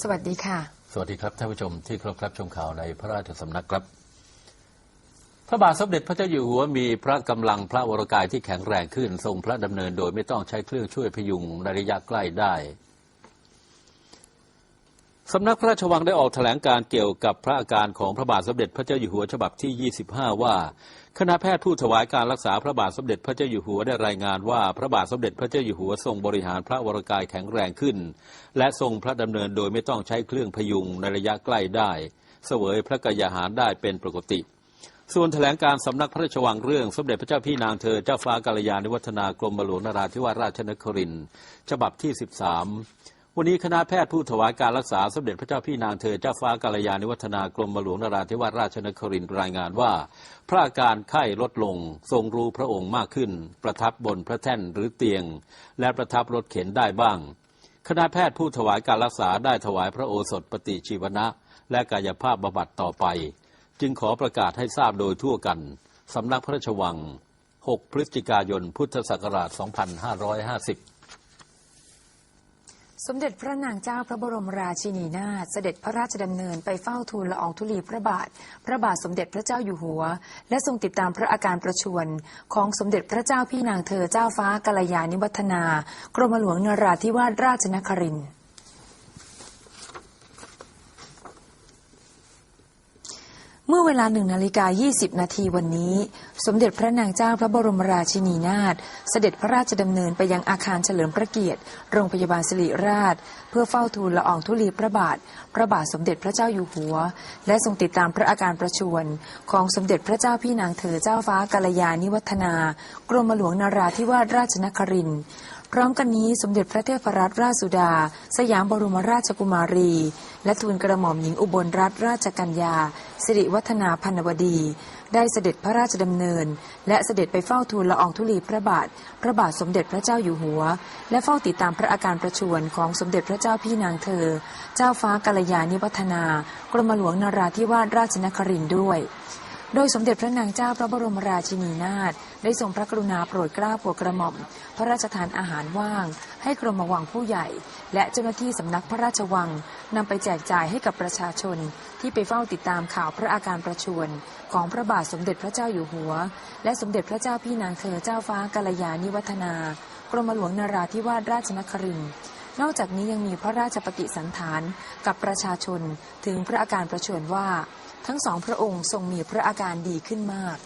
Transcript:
สวัสดีค่ะ สวัสดีครับท่านผู้ชมที่เคารพรับชมข่าวในพระราชสำนักครับ พระบาทสมเด็จพระเจ้าอยู่หัวมีพระกำลังพระวรกายที่แข็งแรงขึ้นทรงพระดำเนินโดยไม่ต้องใช้เครื่องช่วยพยุงในระยะใกล้ได้ สำนักพระราชวังได้ออกแถลงการเกี่ยวกับพระอาการของพระบาทสมเด็จพระเจ้าอยู่หัวฉบับที่ 25 ว่า คณะแพทย์ผู้ถวายการรักษาพระบาทสมเด็จพระเจ้าอยู่หัวได้รายงานว่า พระบาทสมเด็จพระเจ้าอยู่หัวทรงบริหารพระวรกายแข็งแรงขึ้น และทรงพระดำเนินโดยไม่ต้องใช้เครื่องพยุงในระยะใกล้ได้ เสวยพระกายาหารได้เป็นปกติ ส่วนแถลงการสำนักพระราชวังเรื่อง สมเด็จพระเจ้าพี่นางเธอเจ้าฟ้ากัลยาณิวัฒนากรมหลวงนราธิวาสราชนครินทร์ฉบับที่ 13 วันนี้คณะแพทย์ผู้ถวายการรักษาสมเด็จพระเจ้าพี่นางเธอเจ้าฟ้ากัลยาณิวัฒนากรมหลวงนราธิวาสราชนครินทร์รายงานว่า พระอาการไข้ลดลง ทรงรู้พระองค์มากขึ้น ประทับบนพระแท่นหรือเตียง และประทับรถเข็นได้บ้าง คณะแพทย์ผู้ถวายการรักษาได้ถวายพระโอสถปฏิชีวนะ และกายภาพบำบัดต่อไป จึงขอประกาศให้ทราบโดยทั่วกันสำนักพระราชวัง 6 พฤศจิกายน พุทธศักราช 2550 สมเด็จพระนางเจ้าพระบรมราชินีนาถเสด็จพระราชดำเนินไปเฝ้าทูลละอองธุลีพระบาท พระบาทสมเด็จพระเจ้าอยู่หัว และทรงติดตามพระอาการประชวรของสมเด็จพระเจ้าพี่นางเธอเจ้าฟ้ากัลยาณิวัฒนา กรมหลวงนราธิวาสราชนครินทร์ เมื่อเวลาหนึ่งนาฬิกา 20 นาทีวันนี้ สมเด็จพระนางเจ้าพระบรมราชินีนาถเสด็จพระราชดำเนินไปยังอาคารเฉลิมพระเกียรติ โรงพยาบาลสิริราช เพื่อเฝ้าทูลละอองธุลีพระบาท พระบาทสมเด็จพระเจ้าอยู่หัว และทรงติดตามพระอาการประชวรของสมเด็จพระเจ้าพี่นางเธอเจ้าฟ้ากัลยาณิวัฒนา กรมหลวงนาราธิวาสราชนครินทร์ พร้อมกันนี้สมเด็จพระเทพรัตนราชสุดา สยามบรมราชกุมารี และทูลกระหม่อมหญิงอุบลรัตนราชกัญญา สิริวัฒนาพันวดี ได้เสด็จพระราชดำเนิน และเสด็จไปเฝ้าทูลละอองธุลีพระบาท พระบาทสมเด็จพระเจ้าอยู่หัว และเฝ้าติดตามพระอาการประชวรของสมเด็จพระเจ้าพี่นางเธอ เจ้าฟ้ากัลยาณิวัฒนา กรมหลวงนาราธิวาสราชนครินทร์ด้วย โดยสมเด็จพระนางเจ้าพระบรมราชินีนาถได้ทรงพระกรุณาโปรดเกล้าโปรดกระหม่อม พระราชทานอาหารว่าง ให้กรมวังผู้ใหญ่ และเจ้าหน้าที่สำนักพระราชวังนำไปแจกจ่ายให้กับประชาชน ที่ไปเฝ้าติดตามข่าวพระอาการประชวรของพระบาทสมเด็จพระเจ้าอยู่หัว และสมเด็จพระเจ้าพี่นางเธอเจ้าฟ้ากัลยาณิวัฒนากรมหลวงนาราธิวาสราชนครินทร์ นอกจากนี้ยังมีพระราชปฏิสันฐานกับประชาชนถึงพระอาการประชวรว่า ทั้งสองพระองค์ทรงมีพระอาการดีขึ้นมาก